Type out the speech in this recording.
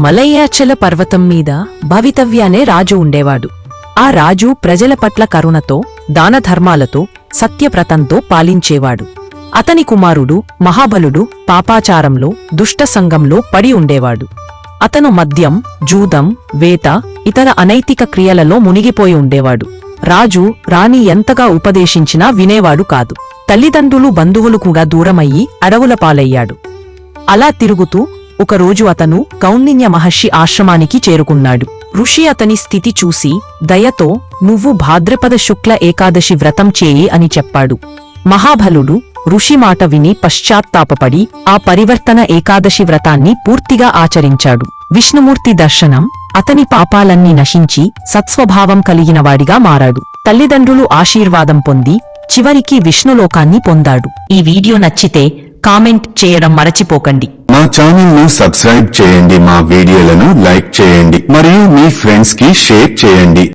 మలయాచల పర్వతం మీద భవితవ్య అనే రాజు ఉండేవాడు. ఆ రాజు ప్రజల పట్ల కరుణతో దానధర్మాలతో సత్యవ్రతంతో పాలించేవాడు. అతని కుమారుడు మహాబలుడు పాపాచారంలో దుష్ట సంఘంలో పడి ఉండేవాడు. అతను మద్యం జూదం వేత ఇతర అనైతిక క్రియలలో మునిగిపోయి ఉండేవాడు. రాజు రాణి ఎంతగా ఉపదేశించినా వినేవాడు కాదు. తల్లిదండ్రులు బంధువులు కూడా దూరమయ్యి అడవుల పాలయ్యాడు. అలా తిరుగుతూ ఒకరోజు అతను కౌండిన్య మహర్షి ఆశ్రమానికి చేరుకున్నాడు. ఋషి అతని స్థితి చూసి దయతో నువ్వు భాద్రపద శుక్ల ఏకాదశి వ్రతం చేయి అని చెప్పాడు. మహాబలుడు ఋషి మాట విని పశ్చాత్తాపపడి ఆ పరివర్తన ఏకాదశి వ్రతాన్ని పూర్తిగా ఆచరించాడు. విష్ణుమూర్తి దర్శనం అతని పాపాలన్నీ నశించి సత్స్వభావం కలిగినవాడిగా మారాడు. తల్లిదండ్రులు ఆశీర్వాదం పొంది చివరికి విష్ణులోకాన్ని పొందాడు. ఈ వీడియో నచ్చితే కామెంట్ చేయడం మరచిపోకండి. మా ఛానల్ను సబ్స్క్రైబ్ చేయండి మా వీడియోలను లైక్ చేయండి మరియు మీ ఫ్రెండ్స్కి షేర్ చేయండి.